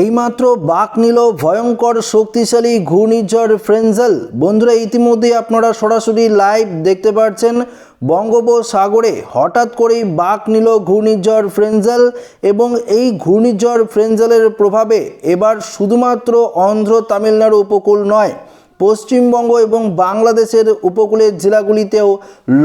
এইমাত্র বাক নিল ভয়ঙ্কর শক্তিশালী ঘূর্ণিঝড় ফ্রেঞ্জেল। বন্ধুরা, ইতিমধ্যেই আপনারা সরাসরি লাইভ দেখতে পাচ্ছেন বঙ্গোপসাগরে। হঠাৎ করেই বাক নিল ঘূর্ণিঝড় ফ্রেঞ্জেল এবং এই ঘূর্ণিঝড় ফ্রেঞ্জেলের প্রভাবে এবার শুধুমাত্র অন্ধ্র তামিলনাড়ু উপকূল নয় পশ্চিমবঙ্গ এবং বাংলাদেশের উপকূলের জেলাগুলিতেও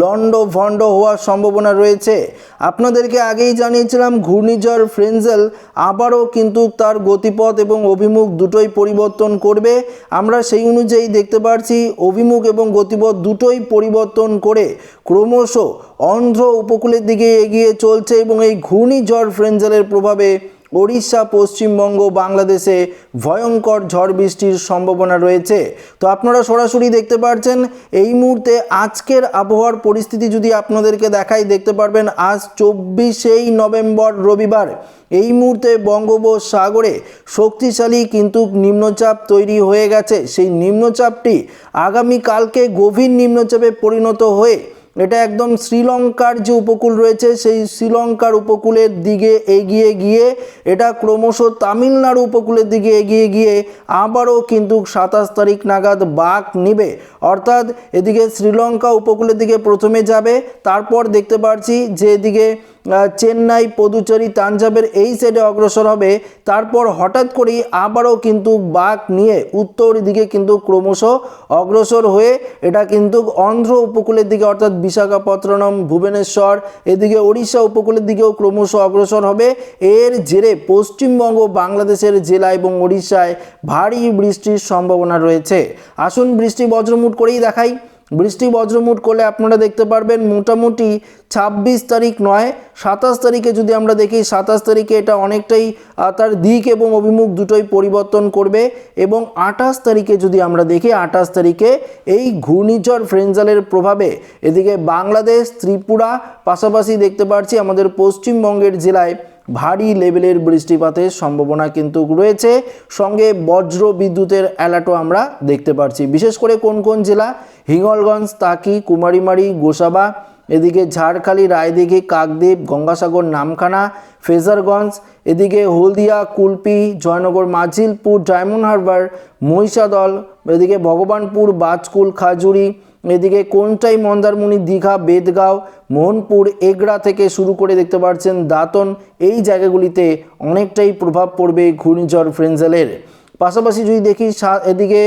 লন্ড ভণ্ড হওয়ার সম্ভাবনা রয়েছে। আপনাদেরকে আগেই জানিয়েছিলাম, ঘূর্ণিঝড় ফ্রেঞ্জেল আবারও কিন্তু তার গতিপথ এবং অভিমুখ দুটোই পরিবর্তন করবে। আমরা সেই অনুযায়ী দেখতে পাচ্ছি অভিমুখ এবং গতিপথ দুটোই পরিবর্তন করে ক্রমশ অন্ধ্র উপকূলের দিকে এগিয়ে চলছে এবং এই ঘূর্ণিঝড় ফ্রেঞ্জেলের প্রভাবে ওড়িশা, পশ্চিমবঙ্গ, বাংলাদেশে ভয়ঙ্কর ঝড় বৃষ্টির সম্ভাবনা রয়েছে। তো আপনারা সরাসরি দেখতে পাচ্ছেন এই মুহূর্তে আজকের আবহাওয়ার পরিস্থিতি যদি আপনাদেরকে দেখাই, দেখতে পারবেন আজ চব্বিশেই নভেম্বর রবিবার। এই মুহূর্তে বঙ্গোপসাগরে শক্তিশালী কিন্তু নিম্নচাপ তৈরি হয়ে গেছে। সেই নিম্নচাপটি আগামীকালকে গভীর নিম্নচাপে পরিণত হয়ে এটা একদম শ্রীলঙ্কার যে উপকূল রয়েছে, সেই শ্রীলঙ্কার উপকূলের দিকে এগিয়ে গিয়ে, এটা ক্রমশ তামিলনাড়ু উপকূলের দিকে এগিয়ে গিয়ে আবারও কিন্তু সাতাশ তারিখ নাগাদ বাঘ নিবে। অর্থাৎ এদিকে শ্রীলঙ্কা উপকূলের দিকে প্রথমে যাবে, তারপর দেখতে পাচ্ছি যে এদিকে চেন্নাই, পদুচেরি তাঞ্জাবের এই সাইডে অগ্রসর হবে। তারপর হঠাৎ করেই আবারও কিন্তু বাঘ নিয়ে উত্তর দিকে কিন্তু ক্রমশ অগ্রসর হয়ে এটা কিন্তু অন্ধ্র উপকূলের দিকে অর্থাৎ বিশাখাপত্তনম, ভুবনেশ্বর, এদিকে ওড়িশা উপকূলের দিকেও ক্রমশ অগ্রসর হবে। এর জেরে পশ্চিমবঙ্গ, বাংলাদেশের জেলা এবং ওড়িশায় ভারী বৃষ্টির সম্ভাবনা রয়েছে। আসুন বৃষ্টি বজ্রমুট করেই দেখাই। বৃষ্টি বজ্রমুট করলে আপনারা দেখতে পারবেন মোটামুটি ছাব্বিশ তারিখ নয়, সাতাশ তারিখে যদি আমরা দেখি, সাতাশ তারিখে এটা অনেকটাই তার দিক এবং অভিমুখ দুটোই পরিবর্তন করবে এবং আঠাশ তারিখে যদি আমরা দেখি, আঠাশ তারিখে এই ঘূর্ণিঝড় ফ্রেঞ্জালের প্রভাবে এদিকে বাংলাদেশ, ত্রিপুরা পাশাপাশি দেখতে পাচ্ছি আমাদের পশ্চিমবঙ্গের জেলায় ভারী লেভেলের বৃষ্টিপাতের সম্ভাবনা কিন্তু রয়েছে। সঙ্গে বজ্র বিদ্যুতের অ্যালার্টও আমরা দেখতে পাচ্ছি বিশেষ করে কোন কোন জেলা? হিঙ্গলগঞ্জ, তাকি, কুমারীমারি, গোসাবা, এদিকে ঝাড়খালি, রায়দিঘি, কাকদ্বীপ, গঙ্গাসাগর, নামখানা, ফেজারগঞ্জ, এদিকে হলদিয়া, কুলপি, জয়নগর, মাঝিলপুর, ডায়মন্ড হারবার, মহিষাদল, এদিকে ভগবানপুর, বাজকুল, খাজুরি এদিকে কোনটাই মন্দারমণি দীঘা, বেদগাঁও, মোহনপুর, এগড়া থেকে শুরু করে দেখতে পাচ্ছেন দাঁতন। এই জায়গাগুলিতে অনেকটাই প্রভাব পড়বে ঘূর্ণিঝড় ফ্রেঞ্জেলের। পাশাপাশি যদি দেখি এদিকে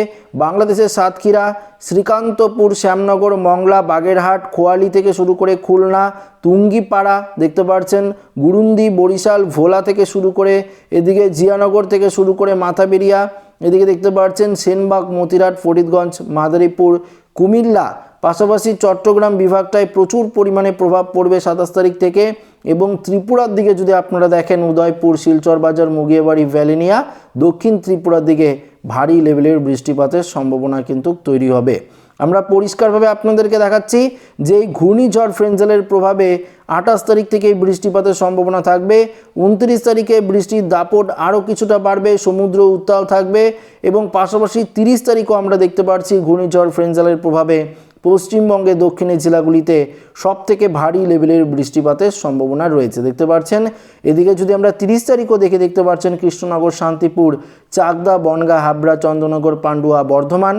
বাংলাদেশের সাতক্ষীরা, শ্রীকান্তপুর, শ্যামনগর, মংলা, বাগেরহাট, খোয়ালি থেকে শুরু করে খুলনা, তুঙ্গিপাড়া দেখতে পাচ্ছেন গুরুন্দি, বরিশাল, ভোলা থেকে শুরু করে এদিকে জিয়ানগর থেকে শুরু করে মাথাবেরিয়া, এদিকে দেখতে পাচ্ছেন সেনবাগ, মতিরাট, ফরিদগঞ্জ, মাদারীপুর কুমিল্লা, পাশাপাশি চট্টগ্রাম বিভাগটায় প্রচুর পরিমাণে প্রভাব পড়বে সাতাশ তারিখ থেকে এবং ত্রিপুরার দিকে যদি আপনারা দেখেন উদয়পুর, শিলচর বাজার, মুগিয়াবাড়ি, ভ্যালিনিয়া, দক্ষিণ ত্রিপুরার দিকে ভারী লেভেলের বৃষ্টিপাতের সম্ভাবনা কিন্তু তৈরি হবে। আমরা পরিষ্কারভাবে আপনাদেরকে দেখাচ্ছি যে এই ঘূর্ণিঝড় ফ্রেঞ্জেলের প্রভাবে আঠাশ তারিখ থেকে বৃষ্টিপাতের সম্ভাবনা থাকবে, উনত্রিশ তারিখে বৃষ্টির দাপট আরও কিছুটা বাড়বে, সমুদ্র উত্তাল থাকবে এবং পাশাপাশি তিরিশ তারিখও আমরা দেখতে পাচ্ছি ঘূর্ণিঝড় ফ্রেঞ্জেলের প্রভাবে পশ্চিমবঙ্গে দক্ষিণের জেলাগুলিতে সব থেকে ভারী লেভেলের বৃষ্টিপাতের সম্ভাবনা রয়েছে। দেখতে পাচ্ছেন এদিকে যদি আমরা তিরিশ তারিখও দেখে দেখতে পাচ্ছেন কৃষ্ণনগর, শান্তিপুর, চাকদা, বনগা, হাবড়া, চন্দ্রনগর, পান্ডুয়া, বর্ধমান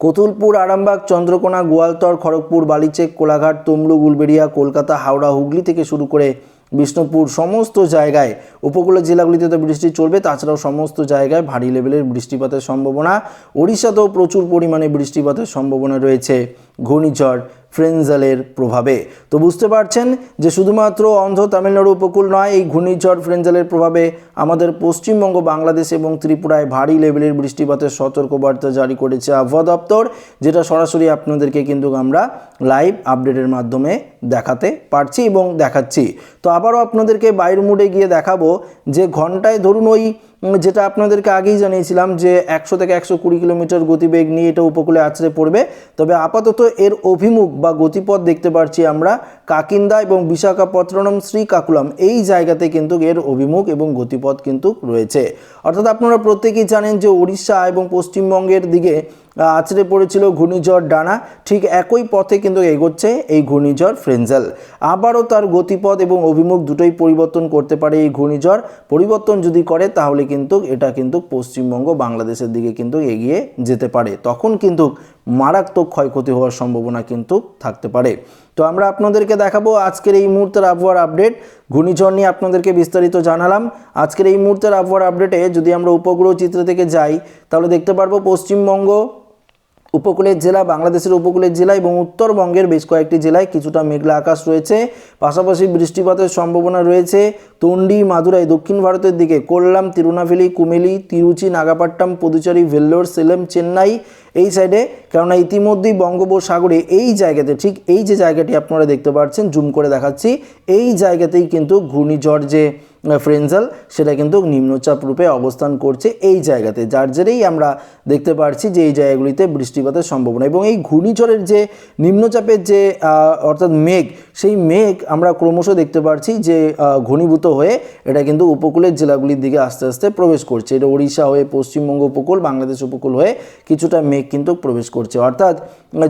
কতুলপুর, আরামবাগ, চন্দ্রকোনা, গোয়ালতর, খড়গপুর, বালিচেক, কোলাঘাট তমলু গুলবেড়িয়া কলকাতা, হাওড়া, হুগলি থেকে শুরু করে বিষ্ণুপুর, সমস্ত জায়গায় উপকূলের জেলাগুলিতে তো বৃষ্টি চলবে, তাছাড়াও সমস্ত জায়গায় ভারী লেভেলের বৃষ্টিপাতের সম্ভাবনা। ওড়িশাতেও প্রচুর পরিমাণে বৃষ্টিপাতের সম্ভাবনা রয়েছে, ঘূর্ণিঝড়, ফ্রেঞ্জালের প্রভাবে। তো বুঝতে পারছেন যে শুধুমাত্র অন্ধ্র তামিলনাড়ু উপকূল নয়, এই ঘূর্ণিঝড়, ফ্রেঞ্জালের প্রভাবে আমাদের পশ্চিমবঙ্গ, বাংলাদেশ এবং ত্রিপুরায় ভারী লেভেলের বৃষ্টিপাতের সতর্কবার্তা জারি করেছে আবহাওয়া দপ্তর, যেটা সরাসরি আপনাদেরকে কিন্তু আমরা লাইভ আপডেটের মাধ্যমে দেখাতে পারছি এবং দেখাচ্ছি। তো আবারও আপনাদেরকে বাইর মুডে গিয়ে দেখাবো যে ঘন্টায় ধরুন ওই যেটা আপনাদেরকে আগেই জানিয়েছিলাম যে একশো থেকে একশো কুড়ি কিলোমিটার গতিবেগ নিয়ে এটা উপকূলে আছড়ে পড়বে। তবে আপাতত এর অভিমুখ বা গতিপথ দেখতে পাচ্ছি আমরা কাকিন্দা এবং বিশাখাপত্তনম শ্রীকাকুলাম। এই জায়গাতে কিন্তু এর অভিমুখ এবং গতিপথ কিন্তু রয়েছে। অর্থাৎ আপনারা প্রত্যেকেই জানেন যে উড়িষ্যা এবং পশ্চিমবঙ্গের দিকে আছড়ে পড়েছিল ঘূর্ণিঝড় ডানা। ঠিক একই পথে কিন্তু এগোচ্ছে এই ঘূর্ণিঝড় ফ্রেঞ্জাল। আবারও তার গতিপথ এবং অভিমুখ দুটোই পরিবর্তন করতে পারে এই ঘূর্ণিঝড়। পরিবর্তন যদি করে, তাহলে কিন্তু এটা কিন্তু পশ্চিমবঙ্গ বাংলাদেশের দিকে কিন্তু এগিয়ে যেতে পারে। তখন কিন্তু মারাত্মক ক্ষয়ক্ষতি হওয়ার সম্ভাবনা কিন্তু থাকতে পারে। তো আমরা আপনাদেরকে দেখাবো আজকের এই মুহূর্তের আবহাওয়ার আপডেট ঘূর্ণিঝড় নিয়ে আপনাদেরকে বিস্তারিত জানালাম। আজকের এই মুহূর্তের আবহাওয়ার আপডেটে যদি আমরা উপগ্রহ চিত্র থেকে যাই, তাহলে দেখতে পারব পশ্চিমবঙ্গ, উপকূলের জেলা, বাংলাদেশের উপকূলের জেলা এবং উত্তরবঙ্গের বেশ কয়েকটি জেলায় কিছুটা মেঘলা আকাশ রয়েছে। পাশাপাশি বৃষ্টিপাতের সম্ভাবনা রয়েছে। তন্ডি, মাদুরাই, দক্ষিণ ভারতের দিকে, কোল্লাম, তিরুনাভেলি কুমেলি তিরুচি নাগাপাট্টাম পুদুচেরি, ভেল্লোর, সেলেম, চেন্নাই এই সাইডে কেননা ইতিমধ্যেই বঙ্গোপসাগরে এই জায়গাতে, ঠিক এই যে জায়গাটি আপনারা দেখতে পাচ্ছেন, জুম করে দেখাচ্ছি, এই জায়গাতেই কিন্তু ঘূর্ণিঝড় যে ফ্রেঞ্জাল, সেটা কিন্তু নিম্নচাপ রূপে অবস্থান করছে এই জায়গাতে। যার জেরেই আমরা দেখতে পাচ্ছি যে এই জায়গাগুলিতে বৃষ্টিপাতের সম্ভাবনা। এবং এই ঘূর্ণিঝড়ের যে নিম্নচাপের যে অর্থাৎ মেঘ, সেই মেঘ আমরা ক্রমশ দেখতে পাচ্ছি যে ঘনীভূত হয়ে এটা কিন্তু উপকূলের জেলাগুলির দিকে আস্তে আস্তে প্রবেশ করছে। এটা ওড়িশা হয়ে পশ্চিমবঙ্গ উপকূল, বাংলাদেশ উপকূল হয়ে কিছুটা মেঘ কিন্তু প্রবেশ করছে। অর্থাৎ,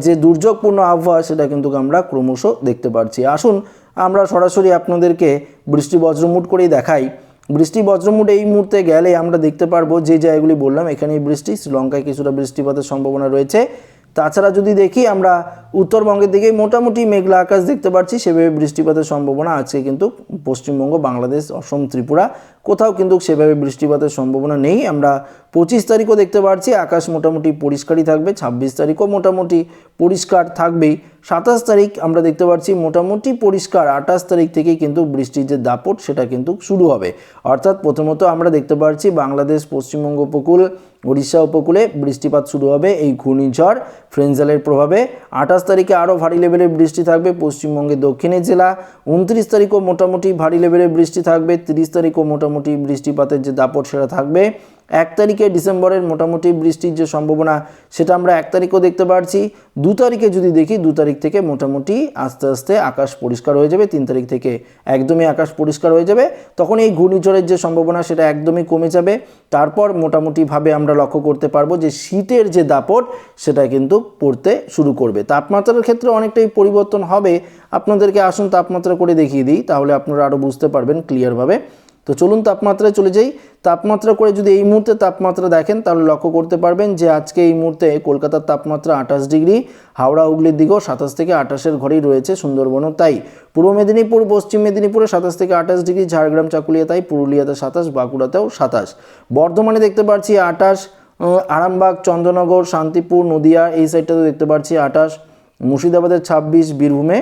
যে দুর্যোগপূর্ণ আবহাওয়া, সেটা কিন্তু আমরা ক্রমশ দেখতে পাচ্ছি আসুন, আমরা সরাসরি আপনাদেরকে বৃষ্টি বজ্রমুট করেই দেখাই। বৃষ্টি বজ্রমুট এই মুহূর্তে গেলে আমরা দেখতে পারব যে জায়গাগুলি বললাম, এখানেই বৃষ্টি, শ্রীলঙ্কায় কিছুটা বৃষ্টিপাতের সম্ভাবনা রয়েছে। তাছাড়া যদি দেখি, আমরা উত্তরবঙ্গের দিকে মোটামুটি মেঘলা আকাশ দেখতে পাচ্ছি। সেভাবে বৃষ্টিপাতের সম্ভাবনা আছে কিন্তু পশ্চিমবঙ্গ, বাংলাদেশ, অসম, ত্রিপুরা কোথাও কিন্তু সেভাবে বৃষ্টিপাতের সম্ভাবনা নেই। আমরা পঁচিশ তারিখও দেখতে পাচ্ছি, আকাশ মোটামুটি পরিষ্কারই থাকবে, ছাব্বিশ তারিখও মোটামুটি পরিষ্কার থাকবেই। সাতাশ তারিখ আমরা দেখতে পাচ্ছি মোটামুটি পরিষ্কার, আঠাশ তারিখ থেকেই কিন্তু বৃষ্টির যে দাপট সেটা কিন্তু শুরু হবে। অর্থাৎ প্রথমত আমরা দেখতে পাচ্ছি বাংলাদেশ, পশ্চিমবঙ্গ উপকূল উড়িষ্যা উপকূলে বৃষ্টিপাত শুরু হবে এই ঘূর্ণিঝড় ফ্রেঞ্জালের প্রভাবে। আঠাশ তারিখে আরও ভারী লেভেলের বৃষ্টি থাকবে পশ্চিমবঙ্গের দক্ষিণের জেলা। উনত্রিশ তারিখও মোটামুটি ভারী লেভেলের বৃষ্টি থাকবে। তিরিশ তারিখও মোটামুটি বৃষ্টিপাতের যে দাপট সেটা থাকবে এক তারিখে ডিসেম্বরের মোটামুটি বৃষ্টির যে সম্ভাবনা, সেটা আমরা এক তারিখও দেখতে পারছি। দু তারিখে যদি দেখি, দু তারিখ থেকে মোটামুটি আস্তে আস্তে আকাশ পরিষ্কার হয়ে যাবে। তিন তারিখ থেকে একদমই আকাশ পরিষ্কার হয়ে যাবে। তখন এই ঘূর্ণিঝড়ের যে সম্ভাবনা, সেটা একদমই কমে যাবে। তারপর মোটামুটিভাবে আমরা লক্ষ্য করতে পারব যে শীতের যে দাপট, সেটা কিন্তু পড়তে শুরু করবে। তাপমাত্রার ক্ষেত্রে অনেকটাই পরিবর্তন হবে। আপনাদেরকে আসুন তাপমাত্রা করে দেখিয়ে দিই, তাহলে আপনারা আরও বুঝতে পারবেন ক্লিয়ারভাবে তো চলুন তাপমাত্রায় চলে যাই। তাপমাত্রা করে যদি এই মুহূর্তে তাপমাত্রা দেখেন, তাহলে লক্ষ্য করতে পারবেন যে আজকে এই মুহূর্তে কলকাতার তাপমাত্রা আঠাশ ডিগ্রি, হাওড়া, হুগলির দিকেও সাতাশ থেকে আঠাশের ঘরেই রয়েছে সুন্দরবনও তাই। পূর্ব মেদিনীপুর, পশ্চিম মেদিনীপুরে সাতাশ থেকে আঠাশ ডিগ্রি, ঝাড়গ্রাম, চাকুলিয়া তাই, পুরুলিয়াতে সাতাশ, বাঁকুড়াতেও সাতাশ। বর্ধমানে দেখতে পাচ্ছি আঠাশ আরামবাগ, চন্দ্রনগর, শান্তিপুর, নদিয়া, এই সাইডটাতে দেখতে পাচ্ছি আঠাশ, মুর্শিদাবাদের ছাব্বিশ, বীরভূমে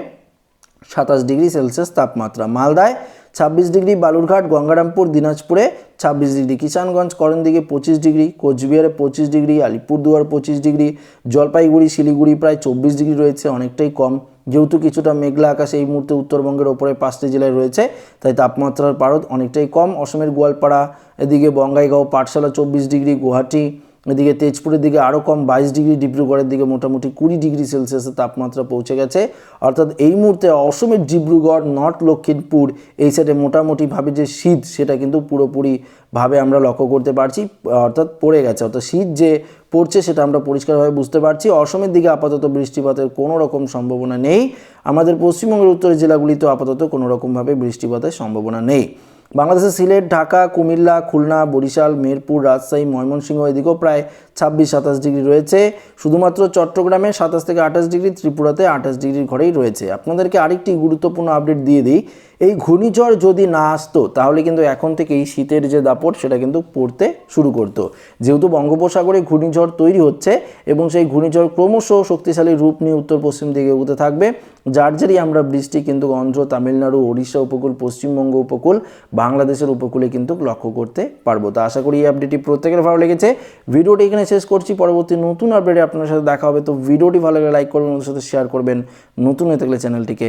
সাতাশ ডিগ্রি সেলসিয়াস তাপমাত্রা। মালদায় ছাব্বিশ ডিগ্রি বালুরঘাট, গঙ্গারামপুর, দিনাজপুরে ছাব্বিশ ডিগ্রি, কিষানগঞ্জ, করণদিঘি পঁচিশ ডিগ্রি, কোচবিহারে পঁচিশ ডিগ্রি, আলিপুরদুয়ার পঁচিশ ডিগ্রি, জলপাইগুড়ি, শিলিগুড়ি প্রায় চব্বিশ ডিগ্রি রয়েছে, অনেকটাই কম। যেহেতু কিছুটা মেঘলা আকাশ এই মুহূর্তে উত্তরবঙ্গের ওপরে পাঁচটি জেলায় রয়েছে, তাই তাপমাত্রার পারদ অনেকটাই কম। অসমের গোয়ালপাড়া, এদিকে বঙ্গাইগাঁও, পাঠশালা চব্বিশ ডিগ্রি, গুয়াহাটি এদিকে তেজপুরের দিকে আরও কম বাইশ ডিগ্রি, ডিব্রুগড়ের দিকে মোটামুটি কুড়ি ডিগ্রি সেলসিয়াসের তাপমাত্রা পৌঁছে গেছে। অর্থাৎ এই মুহূর্তে অসমের ডিব্রুগড়, নর্থ লক্ষ্মীপুর এই সাইডে মোটামুটিভাবে যে শীত, সেটা কিন্তু পুরোপুরিভাবে আমরা লক্ষ্য করতে পারছি, অর্থাৎ পড়ে গেছে। অর্থাৎ শীত যে পড়ছে, সেটা আমরা পরিষ্কারভাবে বুঝতে পারছি। অসমের দিকে আপাতত বৃষ্টিপাতের কোনো রকম সম্ভাবনা নেই। আমাদের পশ্চিমবঙ্গের উত্তরের জেলাগুলিতেও আপাতত কোনো রকমভাবে বৃষ্টিপাতের সম্ভাবনা নেই। বাংলাদেশের সিলেট, ঢাকা, কুমিল্লা, খুলনা, বরিশাল, মেরপুর, রাজশাহী, ময়মনসিংহ এদিকেও প্রায় ছাব্বিশ, সাতাশ ডিগ্রি রয়েছে। শুধুমাত্র চট্টগ্রামে সাতাশ থেকে আঠাশ ডিগ্রি, ত্রিপুরাতে আঠাশ ডিগ্রির ঘরেই রয়েছে। আপনাদেরকে আরেকটি গুরুত্বপূর্ণ আপডেট দিয়ে দিই। এই ঘূর্ণিঝড় যদি না আসতো, তাহলে কিন্তু এখন থেকেই শীতের যে দাপট, সেটা কিন্তু পড়তে শুরু করতো। যেহেতু বঙ্গোপসাগরে ঘূর্ণিঝড় তৈরি হচ্ছে এবং সেই ঘূর্ণিঝড় ক্রমশ শক্তিশালী রূপ নিয়ে উত্তর পশ্চিম দিকে এগোতে থাকবে, যার জেরই আমরা বৃষ্টি কিন্তু অন্ধ্র, তামিলনাড়ু, ওড়িশা উপকূল, পশ্চিমবঙ্গ উপকূল, বাংলাদেশের উপকূলে কিন্তু লক্ষ্য করতে পারব। তো আশা করি এই আপডেটটি প্রত্যেকের ভালো লেগেছে। ভিডিওটি এখানে শেষ করছি। পরবর্তী নতুন আপডেটে আপনার সাথে দেখা হবে। তো ভিডিওটি ভালো লাগে লাইক করবেন ওদের সাথে শেয়ার করবেন। নতুন হয়ে থাকলে চ্যানেলটিকে